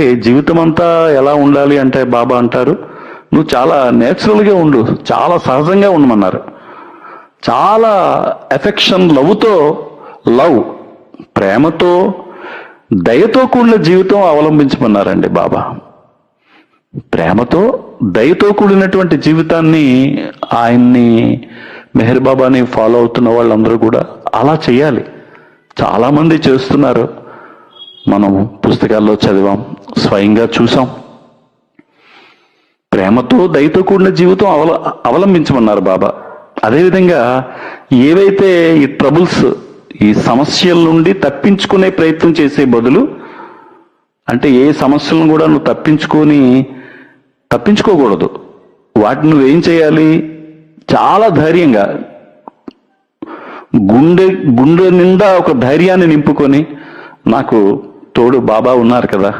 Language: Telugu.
జీవితం అంతా ఎలా ఉండాలి అంటే బాబా అంటారు నువ్వు చాలా నేచురల్గా ఉండు చాలా సహజంగా ఉండమన్నారు. చాలా ఎఫెక్షన్ లవ్తో లవ్ ప్రేమతో దయతో కూడిన జీవితం అవలంబించమన్నారండి బాబా. ప్రేమతో దయతో కూడినటువంటి జీవితాన్ని ఆయన్ని మెహర్ బాబాని ఫాలో అవుతున్న వాళ్ళందరూ కూడా అలా చేయాలి. చాలామంది చేస్తున్నారు. మనం పుస్తకాల్లో చదివాం స్వయంగా చూసాం. ప్రేమతో దయతో కూడిన జీవితం అవల అవలంబించమన్నారు బాబా. అదేవిధంగా ఏవైతే ఈ ట్రబుల్స్ ఈ సమస్యల నుండి తప్పించుకునే ప్రయత్నం చేసే బదులు అంటే ఏ సమస్యలను కూడా నువ్వు తప్పించుకొని తప్పించుకోకూడదు. వాటిని నువ్వేం చేయాలి? చాలా ధైర్యంగా గుండె గుండె నిండా ఒక ధైర్యాన్ని నింపుకొని నాకు తోడు బాబా ఉన్నారు కదా.